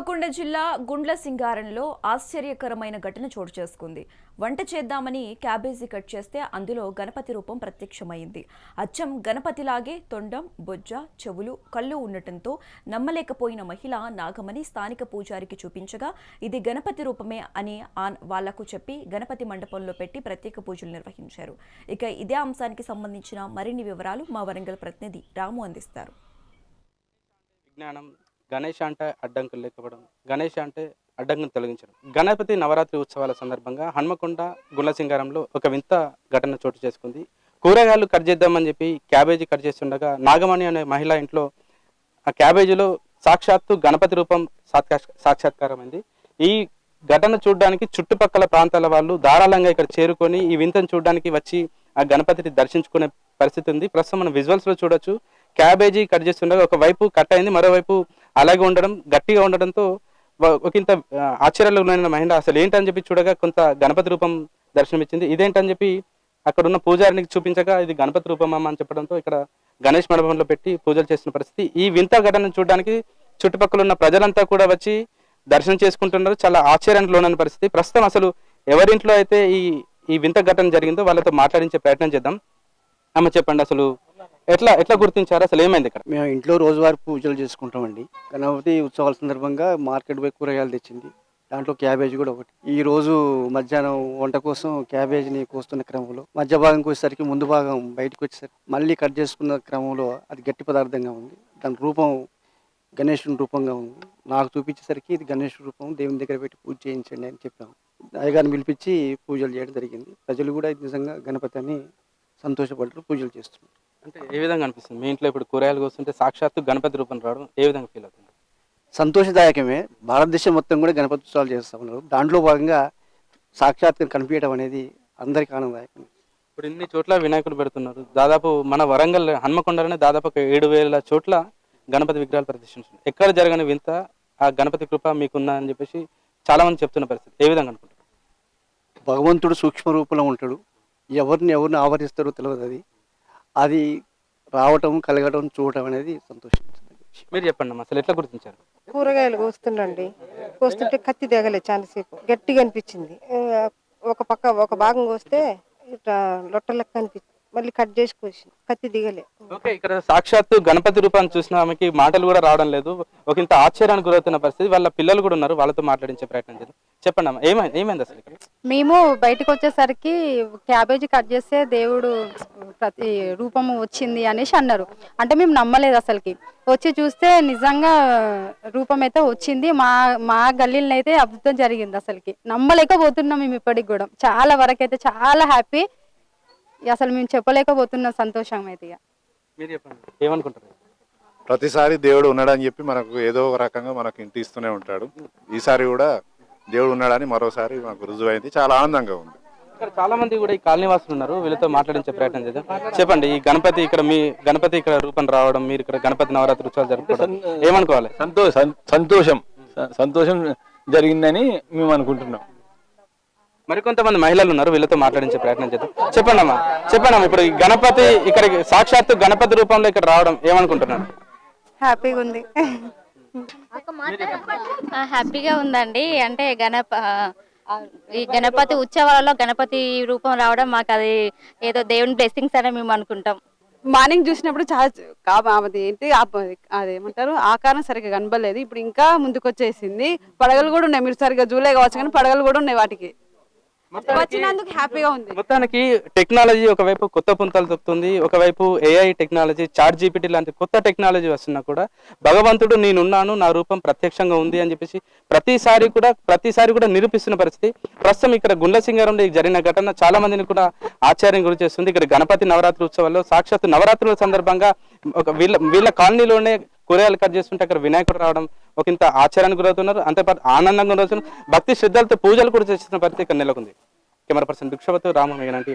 హన్మకొండ జిల్లా గుండ్ల సింగారంలో ఆశ్చర్యకరమైన ఘటన చోటు చేసుకుంది. వంట చేద్దామని క్యాబేజీ కట్ చేస్తే అందులో గణపతి రూపం ప్రత్యక్షమైంది. అచ్చం గణపతిలాగే తొండం బొజ్జ చెవులు కళ్ళు ఉండటంతో నమ్మలేకపోయిన మహిళ నాగమణి స్థానిక పూజారికి చూపించగా ఇది గణపతి రూపమే అని వాళ్ళకు చెప్పి గణపతి మండపంలో పెట్టి ప్రత్యేక పూజలు నిర్వహించారు. ఇక ఇదే అంశానికి సంబంధించిన మరిన్ని వివరాలు మా వరంగల్ ప్రతినిధి రాము అందిస్తారు. విజ్ఞానం గణేష్ అంటే అడ్డంకులు లేకపోవడం గణేష్ అంటే అడ్డంకులు తొలగించడం. గణపతి నవరాత్రి ఉత్సవాల సందర్భంగా హన్మకొండ గుల్లసింగారంలో ఒక వింత ఘటన చోటు చేసుకుంది. కూరగాయలు కట్ చేద్దామని చెప్పి క్యాబేజీ కట్ చేస్తుండగా నాగమణి అనే మహిళ ఇంట్లో ఆ క్యాబేజీలో సాక్షాత్తు గణపతి రూపం సాక్షా సాక్షాత్కారమైంది. ఈ ఘటన చూడడానికి చుట్టుపక్కల ప్రాంతాల వాళ్ళు ధారాళంగా ఇక్కడ చేరుకొని ఈ వింతను చూడడానికి వచ్చి ఆ గణపతిని దర్శించుకునే పరిస్థితి ఉంది. ప్రస్తుతం మనం విజువల్స్లో చూడొచ్చు. క్యాబేజీ కట్ చేస్తుండగా ఒక వైపు కట్ అయింది మరోవైపు అలాగే ఉండడం గట్టిగా ఉండడంతో ఒకంత ఆశ్చర్యంలో ఉన్న మహిళ అసలు ఏంటని చెప్పి చూడగా కొంత గణపతి రూపం దర్శనమిచ్చింది. ఇదేంటని చెప్పి అక్కడ ఉన్న పూజారినికి చూపించగా ఇది గణపతి రూపం అమ్మ అని చెప్పడంతో ఇక్కడ గణేష్ మండపంలో పెట్టి పూజలు చేసిన పరిస్థితి. ఈ వింత ఘటనను చూడడానికి చుట్టుపక్కల ఉన్న ప్రజలంతా కూడా వచ్చి దర్శనం చేసుకుంటున్నారు చాలా ఆశ్చర్యానికి లోనైన పరిస్థితి. ప్రస్తుతం అసలు ఎవరింట్లో అయితే ఈ ఈ వింత ఘటన జరిగిందో వాళ్ళతో మాట్లాడించే ప్రయత్నం చేద్దాం. అమ్మ చెప్పండి అసలు ఎట్లా ఎట్లా గుర్తించారు? అసలు ఏమైంది ఇక్కడ? మేము ఇంట్లో రోజువారీ పూజలు చేసుకుంటామండి. గణపతి ఉత్సవాల సందర్భంగా మార్కెట్ పోయి కూరగాయలు తెచ్చింది. దాంట్లో క్యాబేజ్ కూడా ఒకటి. ఈ రోజు మధ్యాహ్నం వంట కోసం క్యాబేజ్ని కోస్తున్న క్రమంలో మధ్య భాగం కోసేసరికి ముందు భాగం బయటకు వచ్చేసరికి మళ్ళీ కట్ చేసుకున్న క్రమంలో అది గట్టి పదార్థంగా ఉంది. దాని రూపం గణేశుని రూపంగా ఉంది. నాకు చూపించేసరికి ఇది గణేష్ రూపం దేవుని దగ్గర పెట్టి పూజ చేయించండి అని చెప్పాము. అయ్యగారిని పిలిపించి పూజలు చేయడం జరిగింది. ప్రజలు కూడా ఇది నిజంగా గణపతి అని సంతోషపడుతూ పూజలు చేస్తున్నారు. అంటే ఏ విధంగా అనిపిస్తుంది? మీ ఇంట్లో ఇప్పుడు కూరగాయలు కోస్తుంటే సాక్షాత్తు గణపతి రూపం రావడం ఏ విధంగా ఫీల్ అవుతుంది? సంతోషదాయకమే. భారతదేశం మొత్తం కూడా గణపతి ఉత్సవాలు చేస్తూ ఉన్నారు. దాంట్లో భాగంగా సాక్షాత్గా కనిపించడం అనేది అందరికీ ఆనందదాయకం ఇప్పుడు ఇన్ని చోట్ల వినాయకుడు పెడుతున్నారు. దాదాపు మన వరంగల్ హన్మకొండలోనే దాదాపు ఒక ఏడు వేల చోట్ల గణపతి విగ్రహాలు ప్రదర్శించున్నారు ఎక్కడ జరగని వింత ఆ గణపతి కృప మీకున్నా అని చెప్పేసి చాలా మంది చెప్తున్న పరిస్థితి. ఏ విధంగా అనుకుంటారు భగవంతుడు సూక్ష్మ రూపంలో ఉంటాడు. ఎవరిని ఎవరిని ఆవరిస్తారో తెలియదు అది. అది రావటం కలగటం చూడటం అనేది సంతోషించదగ్గ విషయం మీరు చెప్పండి అమ్మా అసలు ఎట్లా గుర్తించారు? కూరగాయలు కోస్తుండండి. కోస్తుంటే కత్తి దిగలే చాలాసేపు గట్టిగా అనిపించింది. ఒక పక్క ఒక భాగం కోస్తే ఇట్లా లొట్ట లెక్క అనిపించింది. మళ్ళీ కట్ చేసి కోసింది కత్తి దిగలే. ఓకే ఇక్కడ సాక్షాత్తు గణపతి రూపాన్ని చూసిన ఆమెకి మాటలు కూడా రావడం లేదు. ఒక ఇంత ఆశ్చర్యానికి గురవుతున్న పరిస్థితి. వాళ్ళ పిల్లలు కూడా ఉన్నారు వాళ్ళతో మాట్లాడించే ప్రయత్నం చేద్దాం. చెప్పండి అమ్మా ఏమైంది ఏమైంది అసలు ఇక్కడ? మేము బయటకు వచ్చేసరికి క్యాబేజీ కట్ చేస్తే దేవుడు ప్రతి రూపము వచ్చింది అనేసి అన్నారు. అంటే మేము నమ్మలేదు అసలుకి. వచ్చి చూస్తే నిజంగా రూపం అయితే వచ్చింది. మా మా గల్లీలో అయితే అద్భుతం జరిగింది అసలుకి. నమ్మలేకపోతున్నాం మేము ఇప్పటికి కూడా. చాలా వరకు అయితే చాలా హ్యాపీ అసలు మేము చెప్పలేకపోతున్నాం సంతోషం అయితే ఇక. మీరు చెప్పండి. ఏమనుకుంటారు ప్రతిసారి దేవుడు ఉన్నాడని చెప్పి మనకు ఏదో ఒక రకంగా మనకు ఇంటి ఇస్తూనే ఉంటాడు. ఈసారి కూడా దేవుడు ఉన్నాడని మరోసారి మనకు రుజువైంది. చాలా ఆనందంగా ఉంది. ఇక్కడ చాలా మంది కూడా ఈ కాలనీ వాసులు ఉన్నారు. వీళ్ళతో మాట్లాడించే ప్రయత్నం చేద్దాం. చెప్పండి ఈ గణపతి ఇక్కడ మీ గణపతి ఇక్కడ రూపం రావడం మీరు ఇక్కడ గణపతి నవరాత్రి ఉత్సవాలు జరుపుకోవడం ఏమనుకోవాలి? సంతోషం స- సంతోషం జరిగిందని మేము అనుకుంటున్నాం. మరికొంతమంది మహిళలు ఉన్నారు వీళ్ళతో మాట్లాడించే ప్రయత్నం చేద్దాం. చెప్పండి అమ్మా చెప్పండి అమ్మా ఇప్పుడు ఈ గణపతి ఇక్కడ సాక్షాత్తు గణపతి రూపంలో ఇక్కడ రావడం ఏమనుకుంటున్నారు? హ్యాపీగా ఉంది ఆ, హ్యాపీగా ఉందండి. అంటే గణప ఈ గణపతి ఉత్సవాలలో గణపతి రూపం రావడం మాకు అది ఏదో దేవుని బ్లెస్సింగ్స్ అని మేము అనుకుంటాం. మార్నింగ్ చూసినప్పుడు చాలా అది ఏంటి అదేమంటారు ఆకారం సరిగ్గా కనబడలేదు. ఇప్పుడు ఇంకా ముందుకు వచ్చేసింది పడగలు కూడా ఉన్నాయి. మీరు సరిగ్గా జూలై కావచ్చు కానీ పడగలు కూడా ఉన్నాయి వాటికి. వచ్చినందుకు హ్యాపీగా ఉంది. మొత్తానికి టెక్నాలజీ ఒకవైపు కొత్త పుంతలు తొక్కుతుంది ఒకవైపు ఏఐ టెక్నాలజీ చాట్ జీపీటీ లాంటి కొత్త టెక్నాలజీ వస్తున్నా కూడా భగవంతుడు నేనున్నాను నా రూపం ప్రత్యక్షంగా ఉంది అని చెప్పేసి ప్రతిసారి కూడా ప్రతిసారి కూడా నిరూపిస్తున్న పరిస్థితి. ప్రస్తుతం ఇక్కడ ఈ జరిగిన ఘటన చాలా మందిని కూడా ఆశ్చర్యం గురి చేస్తుంది. ఇక్కడ గణపతి నవరాత్రి ఉత్సవాల్లో సాక్షాత్ నవరాత్రుల సందర్భంగా ఒక వీళ్ళ వీళ్ళ కాలనీలోనే కూరగాయలు కట్ చేస్తుంటే అక్కడ వినాయకుడు రావడం ఒక ఇంత ఆశ్చర్యానికి గురవుతున్నారు. అంతేపాటు ఆనందంగా గురవుతున్నారు. భక్తి శ్రద్ధలతో పూజలు కూడా చేస్తున్న పరిస్థితి ఇక్కడ నెలకొంది. Camera person Bhikshavathu Rama Meghananti